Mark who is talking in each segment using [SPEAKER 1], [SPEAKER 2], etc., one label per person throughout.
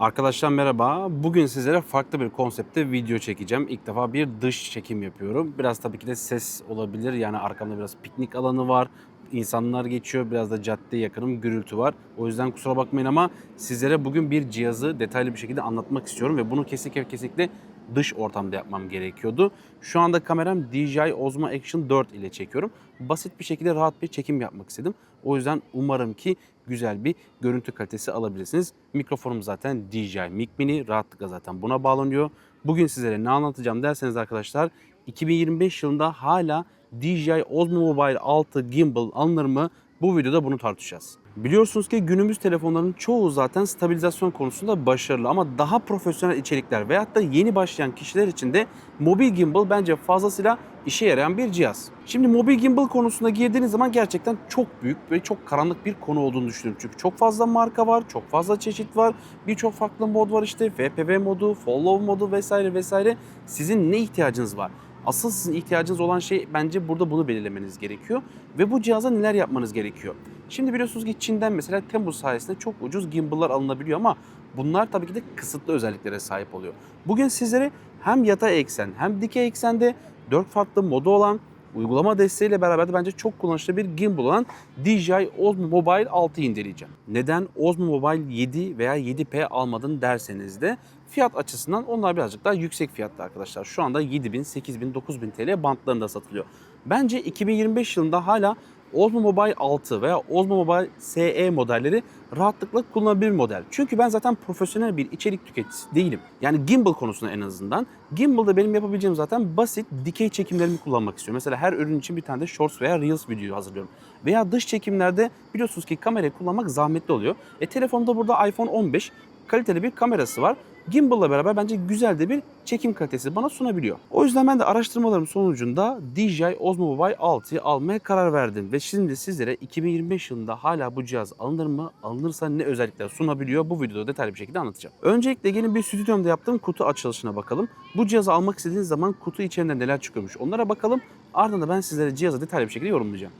[SPEAKER 1] Arkadaşlar merhaba. Bugün sizlere farklı bir konsepte video çekeceğim. İlk defa bir dış çekim yapıyorum. Biraz tabii ki de ses olabilir. Yani arkamda biraz piknik alanı var. İnsanlar geçiyor. Biraz da cadde yakınım gürültü var. O yüzden kusura bakmayın ama sizlere bugün bir cihazı detaylı bir şekilde anlatmak istiyorum. Ve bunu kesinlikle kesinlikle dış ortamda yapmam gerekiyordu. Şu anda kameram DJI Osmo Action 4 ile çekiyorum. Basit bir şekilde rahat bir çekim yapmak istedim. O yüzden umarım ki güzel bir görüntü kalitesi alabilirsiniz. Mikrofonum zaten DJI Mic Mini. Rahatlıkla zaten buna bağlanıyor. Bugün sizlere ne anlatacağım derseniz arkadaşlar 2025 yılında hala DJI Osmo Mobile 6 gimbal alınır mı? Bu videoda bunu tartışacağız. Biliyorsunuz ki günümüz telefonlarının çoğu zaten stabilizasyon konusunda başarılı ama daha profesyonel içerikler veyahut da yeni başlayan kişiler için de mobil gimbal bence fazlasıyla işe yarayan bir cihaz. Şimdi mobil gimbal konusuna girdiğiniz zaman gerçekten çok büyük ve çok karanlık bir konu olduğunu düşünüyorum. Çünkü çok fazla marka var, çok fazla çeşit var, birçok farklı mod var işte FPV modu, follow modu vesaire vesaire. Sizin ne ihtiyacınız var? Asıl sizin ihtiyacınız olan şey bence burada bunu belirlemeniz gerekiyor. Ve bu cihaza neler yapmanız gerekiyor? Şimdi biliyorsunuz ki Çin'den mesela Temmuz sayesinde çok ucuz gimbal'lar alınabiliyor ama bunlar tabii ki de kısıtlı özelliklere sahip oluyor. Bugün sizlere hem yatay eksen hem dikey eksende 4 farklı modu olan uygulama desteğiyle beraber de bence çok kullanışlı bir gimbal olan DJI Osmo Mobile 6'yı inceleyeceğim. Neden Osmo Mobile 7 veya 7P almadın derseniz de fiyat açısından onlar birazcık daha yüksek fiyatlı arkadaşlar. Şu anda 7000, 8000, 9000 TL bantlarında satılıyor. Bence 2025 yılında hala Osmo Mobile 6 veya Osmo Mobile SE modelleri rahatlıkla kullanılabilir model. Çünkü ben zaten profesyonel bir içerik tüketicisi değilim. Yani gimbal konusunda en azından. Gimbal'da benim yapabileceğim zaten basit dikey çekimlerimi kullanmak istiyorum. Mesela her ürün için bir tane de shorts veya reels video hazırlıyorum. Veya dış çekimlerde biliyorsunuz ki kamerayı kullanmak zahmetli oluyor. E telefonda burada iPhone 15 kaliteli bir kamerası var. Gimbal'la beraber bence güzel de bir çekim kalitesi bana sunabiliyor. O yüzden ben de araştırmalarım sonucunda DJI Osmo Mobile 6'yı almaya karar verdim. Ve şimdi sizlere 2025 yılında hala bu cihaz alınır mı? Alınırsa ne özellikler sunabiliyor? Bu videoda detaylı bir şekilde anlatacağım. Öncelikle gelin bir stüdyomda yaptığım kutu açılışına bakalım. Bu cihazı almak istediğiniz zaman kutu içerisinden neler çıkıyormuş onlara bakalım. Ardından da ben sizlere cihazı detaylı bir şekilde yorumlayacağım.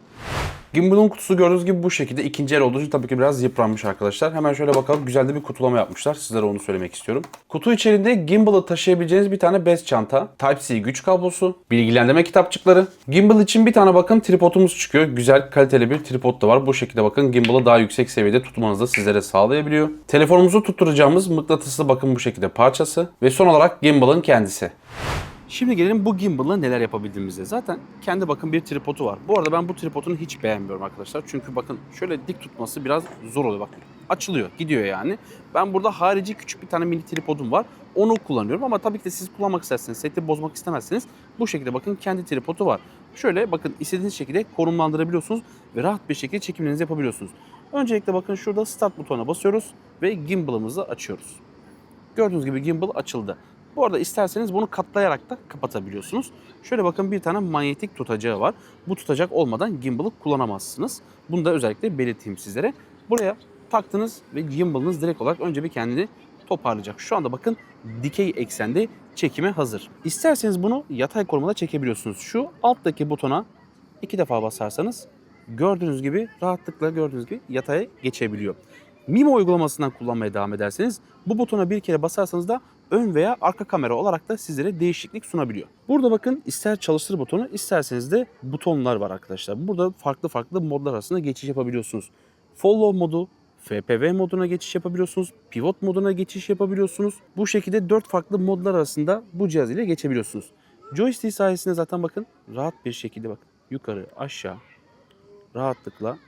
[SPEAKER 1] Gimbal'ın kutusu gördüğünüz gibi bu şekilde ikinci el olduğu için tabii ki biraz yıpranmış arkadaşlar. Hemen şöyle bakalım güzel de bir kutulama yapmışlar. Sizlere onu söylemek istiyorum. Kutu içerisinde gimbal'ı taşıyabileceğiniz bir tane bez çanta, Type-C güç kablosu, bilgilendirme kitapçıkları. Gimbal için bir tane bakın tripodumuz çıkıyor. Güzel kaliteli bir tripod da var. Bu şekilde bakın gimbal'ı daha yüksek seviyede tutmanızı sizlere sağlayabiliyor. Telefonumuzu tutturacağımız mıknatıslı bakın bu şekilde parçası. Ve son olarak gimbal'ın kendisi. Şimdi gelelim bu gimbal'la neler yapabildiğimize. Zaten kendi bakın bir tripodu var. Bu arada ben bu tripodunu hiç beğenmiyorum arkadaşlar. Çünkü bakın şöyle dik tutması biraz zor oluyor. Bak açılıyor, gidiyor yani. Ben burada harici küçük bir tane mini tripodum var. Onu kullanıyorum ama tabii ki de siz kullanmak isterseniz, seti bozmak istemezseniz bu şekilde bakın kendi tripodu var. Şöyle bakın istediğiniz şekilde konumlandırabiliyorsunuz ve rahat bir şekilde çekimlerinizi yapabiliyorsunuz. Öncelikle bakın şurada start butonuna basıyoruz ve gimbal'ımızı açıyoruz. Gördüğünüz gibi gimbal açıldı. Bu arada isterseniz bunu katlayarak da kapatabiliyorsunuz. Şöyle bakın bir tane manyetik tutacağı var. Bu tutacak olmadan gimbal'ı kullanamazsınız. Bunu da özellikle belirteyim sizlere. Buraya taktınız ve gimbal'ınız direkt olarak önce bir kendini toparlayacak. Şu anda bakın dikey eksende çekime hazır. İsterseniz bunu yatay korumada çekebiliyorsunuz. Şu alttaki butona iki defa basarsanız gördüğünüz gibi rahatlıkla gördüğünüz gibi yataya geçebiliyor. Mimo uygulamasından kullanmaya devam ederseniz bu butona bir kere basarsanız da ön veya arka kamera olarak da sizlere değişiklik sunabiliyor. Burada bakın ister çalıştır butonu isterseniz de butonlar var arkadaşlar. Burada farklı farklı modlar arasında geçiş yapabiliyorsunuz. Follow modu, FPV moduna geçiş yapabiliyorsunuz. Pivot moduna geçiş yapabiliyorsunuz. Bu şekilde 4 farklı modlar arasında bu cihaz ile geçebiliyorsunuz. Joystick sayesinde zaten bakın rahat bir şekilde bakın yukarı aşağı rahatlıkla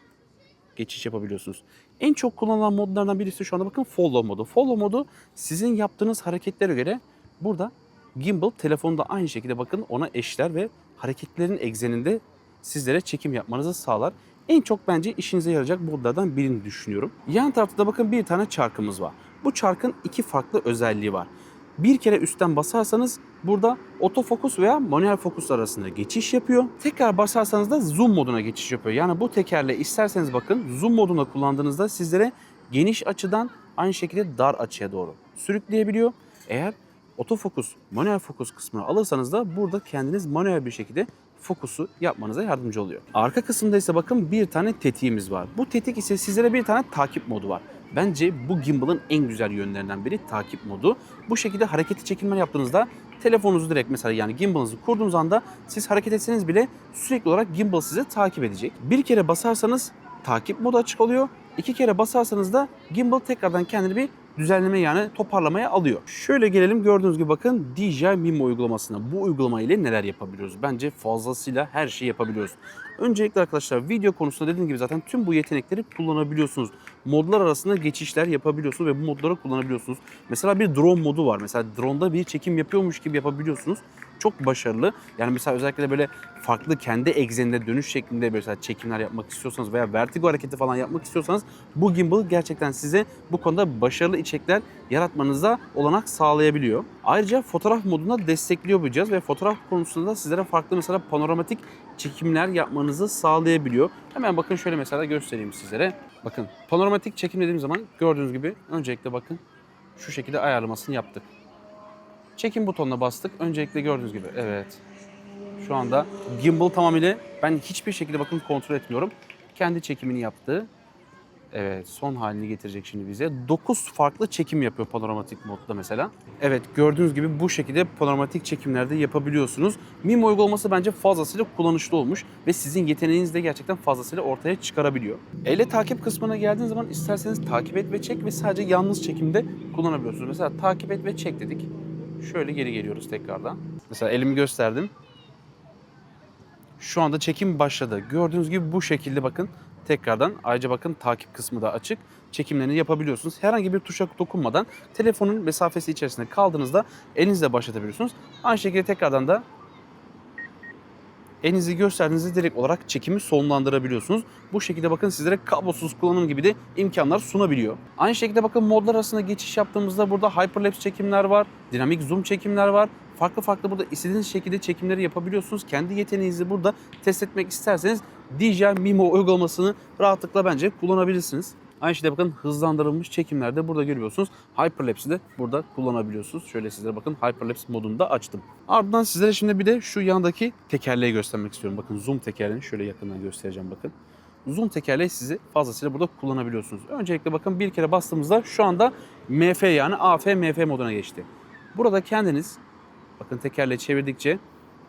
[SPEAKER 1] geçiş yapabiliyorsunuz. En çok kullanılan modlardan birisi şu anda bakın follow modu. Follow modu sizin yaptığınız hareketlere göre burada gimbal telefonda aynı şekilde bakın ona eşler ve hareketlerin egzeninde sizlere çekim yapmanızı sağlar. En çok bence işinize yarayacak modlardan birini düşünüyorum. Yan tarafta da bakın bir tane çarkımız var. Bu çarkın iki farklı özelliği var. Bir kere üstten basarsanız burada otofokus veya manuel fokus arasında geçiş yapıyor. Tekrar basarsanız da zoom moduna geçiş yapıyor. Yani bu tekerle isterseniz bakın zoom modunda kullandığınızda sizlere geniş açıdan aynı şekilde dar açıya doğru sürükleyebiliyor. Eğer otofokus, manuel fokus kısmını alırsanız da burada kendiniz manuel bir şekilde fokusu yapmanıza yardımcı oluyor. Arka kısımda ise bakın bir tane tetiğimiz var. Bu tetik ise sizlere bir tane takip modu var. Bence bu gimbal'ın en güzel yönlerinden biri takip modu. Bu şekilde hareketli çekimler yaptığınızda telefonunuzu direkt mesela yani gimbal'ınızı kurduğunuz anda siz hareket etseniz bile sürekli olarak gimbal sizi takip edecek. Bir kere basarsanız takip modu açık oluyor. İki kere basarsanız da gimbal tekrardan kendini bir düzenleme yani toparlamaya alıyor. Şöyle gelelim gördüğünüz gibi bakın DJI Mimo uygulamasına. Bu uygulama ile neler yapabiliyoruz? Bence fazlasıyla her şeyi yapabiliyoruz. Öncelikle arkadaşlar video konusunda dediğim gibi zaten tüm bu yetenekleri kullanabiliyorsunuz. Modlar arasında geçişler yapabiliyorsunuz ve bu modları kullanabiliyorsunuz. Mesela bir drone modu var. Mesela drone'da bir çekim yapıyormuş gibi yapabiliyorsunuz. Çok başarılı. Yani mesela özellikle böyle farklı kendi egzeninde dönüş şeklinde mesela çekimler yapmak istiyorsanız veya vertigo hareketi falan yapmak istiyorsanız bu gimbal gerçekten size bu konuda başarılı içerikler yaratmanıza olanak sağlayabiliyor. Ayrıca fotoğraf modunda destekliyor bu cihaz ve fotoğraf konusunda da sizlere farklı mesela panoramatik çekimler yapmanızı sağlayabiliyor. Hemen bakın şöyle mesela göstereyim sizlere. Bakın panoramatik çekim dediğim zaman gördüğünüz gibi öncelikle bakın şu şekilde ayarlamasını yaptık. Çekim butonuna bastık. Öncelikle gördüğünüz gibi evet. Şu anda gimbal tamamıyla ben hiçbir şekilde bakın kontrol etmiyorum. Kendi çekimini yaptı. Evet son halini getirecek şimdi bize. 9 farklı çekim yapıyor panoramatik modda mesela. Evet gördüğünüz gibi bu şekilde panoramatik çekimlerde yapabiliyorsunuz. Mimo uygulaması bence fazlasıyla kullanışlı olmuş ve sizin yeteneğinizi de gerçekten fazlasıyla ortaya çıkarabiliyor. Elle takip kısmına geldiğiniz zaman isterseniz takip et ve çek ve sadece yalnız çekimde kullanabiliyorsunuz. Mesela takip et ve çek dedik. Şöyle geri geliyoruz tekrardan. Mesela elimi gösterdim. Şu anda çekim başladı. Gördüğünüz gibi bu şekilde bakın tekrardan ayrıca bakın takip kısmı da açık. Çekimlerini yapabiliyorsunuz. Herhangi bir tuşa dokunmadan telefonun mesafesi içerisinde kaldığınızda elinizle başlatabiliyorsunuz. Aynı şekilde tekrardan da elinizi gösterdiğinizde direkt olarak çekimi sonlandırabiliyorsunuz. Bu şekilde bakın sizlere kablosuz kullanım gibi de imkanlar sunabiliyor. Aynı şekilde bakın modlar arasında geçiş yaptığımızda burada hyperlapse çekimler var, dinamik zoom çekimler var. Farklı farklı burada istediğiniz şekilde çekimleri yapabiliyorsunuz. Kendi yeteneğinizi burada test etmek isterseniz DJI Mimo uygulamasını rahatlıkla bence kullanabilirsiniz. Aynı şekilde bakın hızlandırılmış çekimlerde burada görüyorsunuz. Hyperlapse'i de burada kullanabiliyorsunuz. Şöyle sizlere bakın Hyperlapse modunu da açtım. Ardından sizlere şimdi bir de şu yandaki tekerleği göstermek istiyorum. Bakın zoom tekerleğini şöyle yakından göstereceğim bakın. Zoom tekerleği sizi fazlasıyla burada kullanabiliyorsunuz. Öncelikle bakın bir kere bastığımızda şu anda MF yani AF MF moduna geçti. Burada kendiniz bakın tekerleği çevirdikçe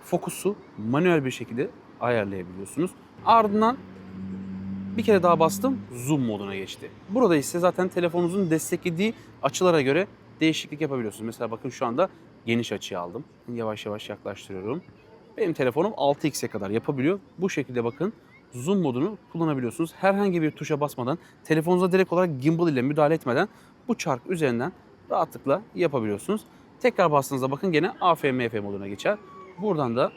[SPEAKER 1] fokusu manuel bir şekilde ayarlayabiliyorsunuz. Ardından bir kere daha bastım zoom moduna geçti. Burada ise zaten telefonunuzun desteklediği açılara göre değişiklik yapabiliyorsunuz. Mesela bakın şu anda geniş açıya aldım. Yavaş yavaş yaklaştırıyorum. Benim telefonum 6x'e kadar yapabiliyor. Bu şekilde bakın zoom modunu kullanabiliyorsunuz. Herhangi bir tuşa basmadan, telefonunuza direkt olarak gimbal ile müdahale etmeden bu çark üzerinden rahatlıkla yapabiliyorsunuz. Tekrar bastığınızda bakın gene AF-MF moduna geçer. Buradan da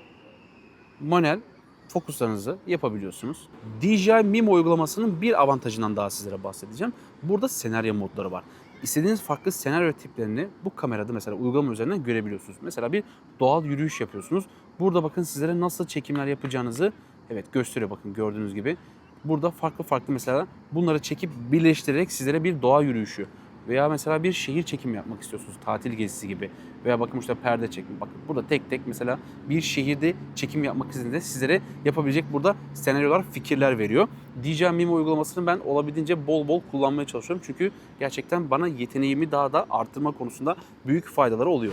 [SPEAKER 1] manuel fokuslarınızı yapabiliyorsunuz. DJI Mimo uygulamasının bir avantajından daha sizlere bahsedeceğim. Burada senaryo modları var. İstediğiniz farklı senaryo tiplerini bu kamerada mesela uygulama üzerinden görebiliyorsunuz. Mesela bir doğal yürüyüş yapıyorsunuz. Burada bakın sizlere nasıl çekimler yapacağınızı evet gösteriyor bakın gördüğünüz gibi. Burada farklı farklı mesela bunları çekip birleştirerek sizlere bir doğa yürüyüşü veya mesela bir şehir çekimi yapmak istiyorsunuz tatil gezisi gibi veya bakın işte perde çekimi. Bakın burada tek tek mesela bir şehirde çekim yapmak istediğinizde sizlere yapabilecek burada senaryolar, fikirler veriyor. DJI Mimo uygulamasını ben olabildiğince bol bol kullanmaya çalışıyorum. Çünkü gerçekten bana yeteneğimi daha da arttırma konusunda büyük faydaları oluyor.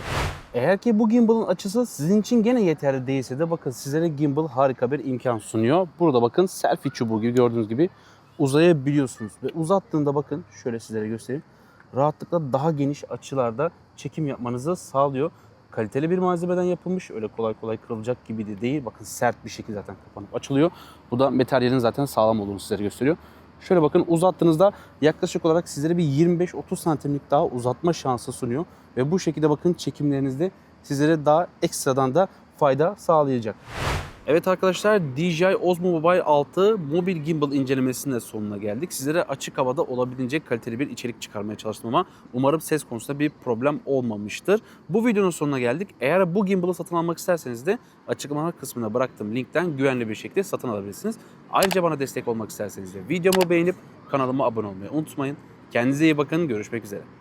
[SPEAKER 1] Eğer ki bu gimbal'ın açısı sizin için gene yeterli değilse de bakın sizlere gimbal harika bir imkan sunuyor. Burada bakın selfie çubuğu gibi gördüğünüz gibi uzayabiliyorsunuz. Ve uzattığında bakın şöyle sizlere göstereyim rahatlıkla daha geniş açılarda çekim yapmanızı sağlıyor. Kaliteli bir malzemeden yapılmış. Öyle kolay kolay kırılacak gibi de değil. Bakın sert bir şekilde zaten kapanıp açılıyor. Bu da materyalin zaten sağlam olduğunu sizlere gösteriyor. Şöyle bakın uzattığınızda yaklaşık olarak sizlere bir 25-30 santimlik daha uzatma şansı sunuyor. Ve bu şekilde bakın çekimlerinizde sizlere daha ekstradan da fayda sağlayacak. Evet arkadaşlar DJI Osmo Mobile 6 mobil gimbal incelemesinin de sonuna geldik. Sizlere açık havada olabildiğince kaliteli bir içerik çıkarmaya çalıştım ama umarım ses konusunda bir problem olmamıştır. Bu videonun sonuna geldik. Eğer bu gimbal'ı satın almak isterseniz de açıklama kısmına bıraktığım linkten güvenli bir şekilde satın alabilirsiniz. Ayrıca bana destek olmak isterseniz de videomu beğenip kanalıma abone olmayı unutmayın. Kendinize iyi bakın. Görüşmek üzere.